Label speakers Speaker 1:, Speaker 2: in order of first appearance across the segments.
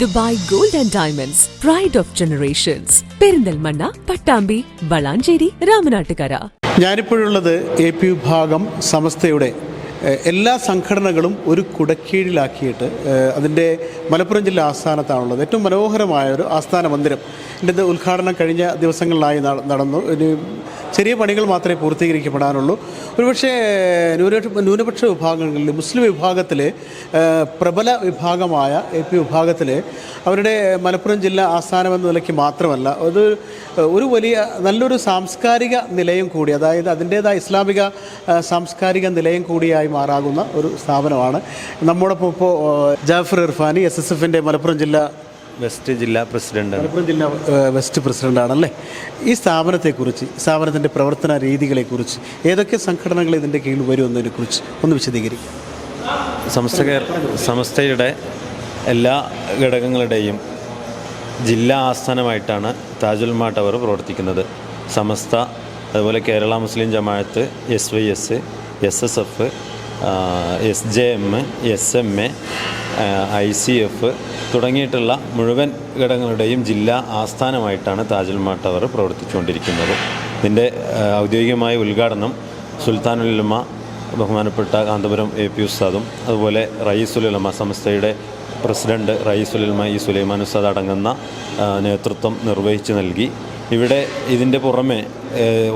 Speaker 1: Dubai gold and diamonds pride of generations Perinthalmanna Pattambi Valanchery Ramanattukara.
Speaker 2: ഞാനിപ്പോഴുള്ളത് A P വിഭാഗം സമസ്തയുടെ എല്ലാ സംഘടനകളും ഒരു കുടക്കീഴിലാക്കിയിട്ട് അതിന്റെ മലപ്പുറം ജില്ലാ ആസ്ഥാനത്താണുള്ളത്. ഏറ്റവും മനോഹരമായ ഒരു ആസ്ഥാന മന്ദിരം. ഇതിന്റെ ഇത് ഉദ്ഘാടനം കഴിഞ്ഞ ദിവസങ്ങളിലായി നട- നടന്നു. ഇനി ചെറിയ പണികൾ മാത്രമേ പൂർത്തീകരിക്കപ്പെടാനുള്ളൂ. ഒരുപക്ഷെ ന്യൂനപക്ഷ ന്യൂനപക്ഷ വിഭാഗങ്ങളിൽ മുസ്ലിം വിഭാഗത്തിലെ പ്രബല വിഭാഗമായ എ പി വിഭാഗത്തിൽ അവരുടെ മലപ്പുറം ജില്ല ആസ്ഥാനം എന്ന നിലയ്ക്ക് മാത്രമല്ല അത് ഒരു വലിയ നല്ലൊരു സാംസ്കാരിക നിലയം കൂടി അതായത് അതിന്റേതായ ഇസ്ലാമിക സാംസ്കാരിക നിലയം കൂടിയായി മാറാകുന്ന ഒരു സ്ഥാപനമാണ്. നമ്മോടൊപ്പം ഇപ്പോൾ ജാഫർ ഇർഫാനി എസ് എസ് എഫിന്റെ മലപ്പുറം ജില്ലാ
Speaker 3: വെസ്റ്റ് ജില്ലാ പ്രസിഡന്റ്
Speaker 2: മലപ്പുറം ജില്ലാ വെസ്റ്റ് പ്രസിഡന്റാണല്ലേ ഈ സ്ഥാപനത്തെക്കുറിച്ച് സ്ഥാപനത്തിന്റെ പ്രവർത്തന രീതികളെക്കുറിച്ച് ഏതൊക്കെ സംഘടനകൾ ഇതിന്റെ കീഴിൽ വരുമെന്നതിനെക്കുറിച്ച് ഒന്ന് വിശദീകരിക്കും.
Speaker 3: സമസ്ത സംസ്ഥയുടെ സമസ്തയുടെ എല്ലാ ഘടകങ്ങളുടെയും ജില്ലാ ആസ്ഥാനമായിട്ടാണ് താജുൽ മാ ടവർ പ്രവർത്തിക്കുന്നത്. സമസ്ത അതുപോലെ Kerala Muslim Jamaath S Y S S S F S J M S M A I C F തുടങ്ങിയിട്ടുള്ള മുഴുവൻ ഘടകങ്ങളുടെയും ജില്ലാ ആസ്ഥാനമായിട്ടാണ് മാ ടവർ പ്രവർത്തിച്ചുകൊണ്ടിരിക്കുന്നത്. ഇതിന്റെ ഔദ്യോഗികമായ ഉദ്ഘാടനം സുൽത്താനുലുമ ബഹുമാനപ്പെട്ട കാന്തപുരം എ പി ഉസ്താദും അതുപോലെ റയീസുലുലമ സംസ്ഥയുടെ പ്രസിഡന്റ് റയീസുലുലമ ഇ സുലൈമാൻ ഉസ്താദ് അടങ്ങുന്ന നേതൃത്വം നിർവഹിച്ചു നൽകി. ഇവിടെ ഇതിന്റെ പുറമെ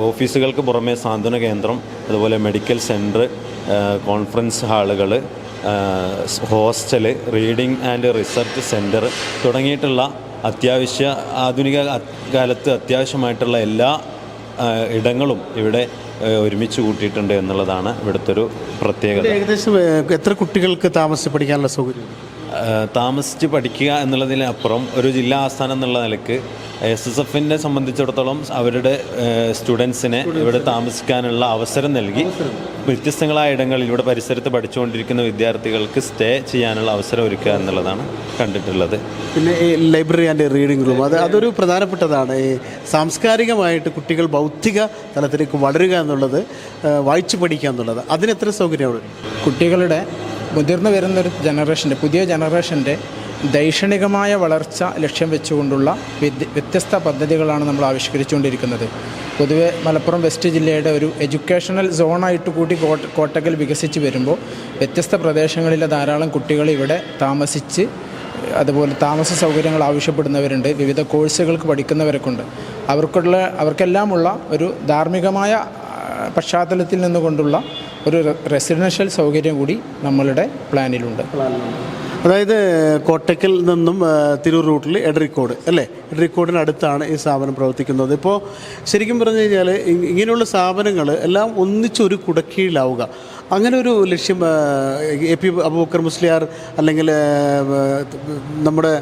Speaker 3: ഓഫീസുകൾക്ക് പുറമെ സാന്ത്വന കേന്ദ്രം അതുപോലെ medical centre conference ഹാളുകൾ hostel reading and research centre തുടങ്ങിയിട്ടുള്ള അത്യാവശ്യ ആധുനിക കാലത്ത് അത്യാവശ്യമായിട്ടുള്ള എല്ലാ ഇടങ്ങളും ഇവിടെ ഒരുമിച്ച് കൂട്ടിയിട്ടുണ്ട് എന്നുള്ളതാണ് ഇവിടുത്തെ ഒരു പ്രത്യേകത
Speaker 2: ഏകദേശം എത്ര കുട്ടികൾക്ക് താമസിച്ച് പഠിക്കാനുള്ള സൗകര്യം?
Speaker 3: താമസിച്ച് പഠിക്കുക എന്നുള്ളതിനപ്പുറം ഒരു ജില്ലാ ആസ്ഥാനം എന്നുള്ള നിലയ്ക്ക് എസ് എസ് എഫിനെ സംബന്ധിച്ചിടത്തോളം അവരുടെ സ്റ്റുഡൻസിനെ ഇവിടെ താമസിക്കാനുള്ള അവസരം നൽകി. വ്യത്യസ്തങ്ങളായ ഇടങ്ങളിൽ ഇവിടെ പരിസരത്ത് പഠിച്ചുകൊണ്ടിരിക്കുന്ന വിദ്യാർത്ഥികൾക്ക് സ്റ്റേ ചെയ്യാനുള്ള അവസരം ഒരുക്കുക എന്നുള്ളതാണ് കണ്ടിട്ടുള്ളത്.
Speaker 2: പിന്നെ ഈ ലൈബ്രറി ആൻഡ് റീഡിംഗ് റൂം അത് അതൊരു പ്രധാനപ്പെട്ടതാണ്. ഈ സാംസ്കാരികമായിട്ട് കുട്ടികൾ ബൗദ്ധിക തലത്തിലേക്ക് വളരുക എന്നുള്ളത് വായിച്ചു പഠിക്കുക എന്നുള്ളത്. അതിന് എത്ര സൗകര്യമാണ്
Speaker 4: കുട്ടികളുടെ മുതിർന്നു വരുന്നൊരു ജനറേഷന്റെ പുതിയ ജനറേഷന്റെ ദൈക്ഷണികമായ വളർച്ച ലക്ഷ്യം വെച്ചുകൊണ്ടുള്ള വ്യത്യസ്ത പദ്ധതികളാണ് നമ്മൾ ആവിഷ്കരിച്ചുകൊണ്ടിരിക്കുന്നത്. പൊതുവെ മലപ്പുറം വെസ്റ്റ് ജില്ലയുടെ ഒരു എഡ്യൂക്കേഷണൽ സോണായിട്ട് കൂടി കോട്ട കോട്ടക്കൽ വികസിച്ച് വരുമ്പോൾ വ്യത്യസ്ത പ്രദേശങ്ങളിലെ ധാരാളം കുട്ടികൾ ഇവിടെ താമസിച്ച് അതുപോലെ താമസ സൗകര്യങ്ങൾ ആവശ്യപ്പെടുന്നവരുണ്ട് വിവിധ കോഴ്സുകൾക്ക് പഠിക്കുന്നവരൊക്കെ ഉണ്ട് അവർക്കുള്ള അവർക്കെല്ലാമുള്ള ഒരു ധാർമ്മികമായ പശ്ചാത്തലത്തിൽ നിന്നുകൊണ്ടുള്ള ഒരു റെസിഡൻഷ്യൽ സൗകര്യം കൂടി നമ്മളുടെ പ്ലാനിലുണ്ട്. പ്ലാനിലുണ്ട്.
Speaker 2: അതായത് കോട്ടയ്ക്കൽ നിന്നും തിരൂർ റൂട്ടിൽ എഡറിക്കോട് അല്ലേ? എഡറിക്കോടിനടുത്താണ് ഈ സ്ഥാപനം പ്രവർത്തിക്കുന്നത്. ഇപ്പോൾ ശരിക്കും പറഞ്ഞു കഴിഞ്ഞാൽ ഇങ്ങനെയുള്ള സ്ഥാപനങ്ങൾ എല്ലാം ഒന്നിച്ചൊരു കുടക്കീഴിലാവുക. അങ്ങനെ ഒരു ലക്ഷ്യം എ പി അബൂബക്കർ മുസ്ലിയാർ അല്ലെങ്കിൽ നമ്മുടെ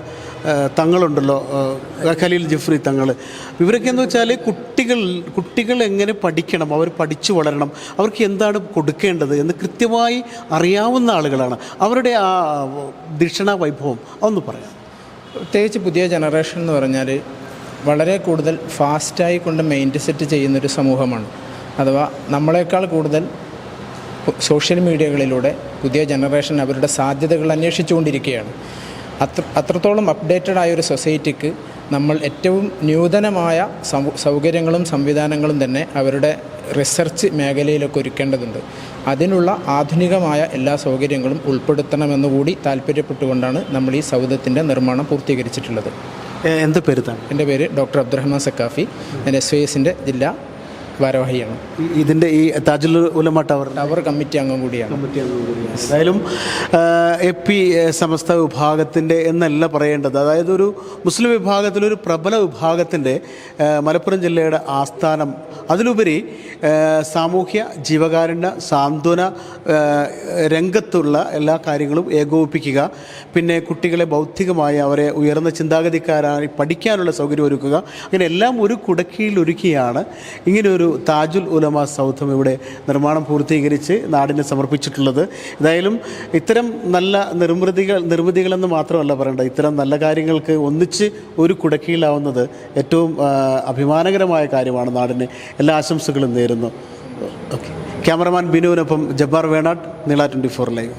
Speaker 2: തങ്ങളുണ്ടല്ലോ ഖലീൽ ജഫ്രി തങ്ങൾ ഇവരൊക്കെ എന്ന് വെച്ചാൽ കുട്ടികൾ കുട്ടികൾ എങ്ങനെ പഠിക്കണം അവർ പഠിച്ചു വളരണം അവർക്ക് എന്താണ് കൊടുക്കേണ്ടത് എന്ന് കൃത്യമായി അറിയാവുന്ന ആളുകളാണ്. അവരുടെ ആ ദക്ഷിണ വൈഭവം അതൊന്ന് പറയാം.
Speaker 4: പ്രത്യേകിച്ച് പുതിയ ജനറേഷൻ എന്ന് പറഞ്ഞാൽ വളരെ കൂടുതൽ ഫാസ്റ്റായി കൊണ്ട് മൈൻഡ് സെറ്റ് ചെയ്യുന്നൊരു സമൂഹമാണ്. അഥവാ നമ്മളെക്കാൾ കൂടുതൽ സോഷ്യൽ മീഡിയകളിലൂടെ പുതിയ ജനറേഷൻ അവരുടെ സാധ്യതകൾ അന്വേഷിച്ചുകൊണ്ടിരിക്കുകയാണ്. അത്ര അത്രത്തോളം അപ്ഡേറ്റഡ് ആയ ഒരു സൊസൈറ്റിക്ക് നമ്മൾ ഏറ്റവും നൂതനമായ സൗകര്യങ്ങളും സംവിധാനങ്ങളും തന്നെ അവരുടെ റിസർച്ച് മേഖലയിലൊക്കെ ഒരുക്കേണ്ടതുണ്ട്. അതിനുള്ള ആധുനികമായ എല്ലാ സൗകര്യങ്ങളും ഉൾപ്പെടുത്തണമെന്നുകൂടി താല്പര്യപ്പെട്ടുകൊണ്ടാണ് നമ്മൾ ഈ സൗധത്തിന്റെ നിർമ്മാണം പൂർത്തീകരിച്ചിട്ടുള്ളത്.
Speaker 2: എ- എന്ത് പേര്
Speaker 4: എന്റെ പേര് doctor Abdurahman Saqafi N S Y എസിന്റെ ജില്ലാ ഭാരവാഹിയാണ്
Speaker 2: ഇതിന്റെ ഈ Thajul Ulama tower
Speaker 4: tower committee അംഗം കൂടിയാണ്.
Speaker 2: എന്തായാലും എ പി സമസ്ത വിഭാഗത്തിന്റെ എന്നല്ല പറയേണ്ടത്. അതായത് ഒരു മുസ്ലിം വിഭാഗത്തിലൊരു പ്രബല വിഭാഗത്തിന്റെ മലപ്പുറം ജില്ലയുടെ ആസ്ഥാനം. അതിലുപരി സാമൂഹ്യ ജീവകാരുണ്യ സാന്ത്വന രംഗത്തുള്ള എല്ലാ കാര്യങ്ങളും ഏകോപിപ്പിക്കുക. പിന്നെ കുട്ടികളെ ബൗദ്ധികമായി അവരെ ഉയർന്ന ചിന്താഗതിക്കാരായി പഠിക്കാനുള്ള സൗകര്യം ഒരുക്കുക അങ്ങനെ എല്ലാം ഒരു കുടക്കീഴിൽ ഒരുക്കിയാണ് ഇങ്ങനെ ഒരു താജുൽ ഉലമ സൗധം ഇവിടെ നിർമ്മാണം പൂർത്തീകരിച്ച് നാടിന് സമർപ്പിച്ചിട്ടുള്ളത്. ഏതായാലും ഇത്തരം നല്ല നിർമ്മിതികൾ നിർമ്മിതികളെന്ന് മാത്രമല്ല പറയേണ്ടത് ഇത്തരം നല്ല കാര്യങ്ങൾക്ക് ഒന്നിച്ച് ഒരു കുടക്കീഴിലാവുന്നത് ഏറ്റവും അഭിമാനകരമായ കാര്യമാണ് നാടിന്. എല്ലാ ആശംസകളും നേരുന്നു. ഓക്കെ. ക്യാമറമാൻ ബിനുവിനൊപ്പം ജബ്ബാർ വേണാട്ട് നീള ട്വന്റി ഫോർ ലൈവ്.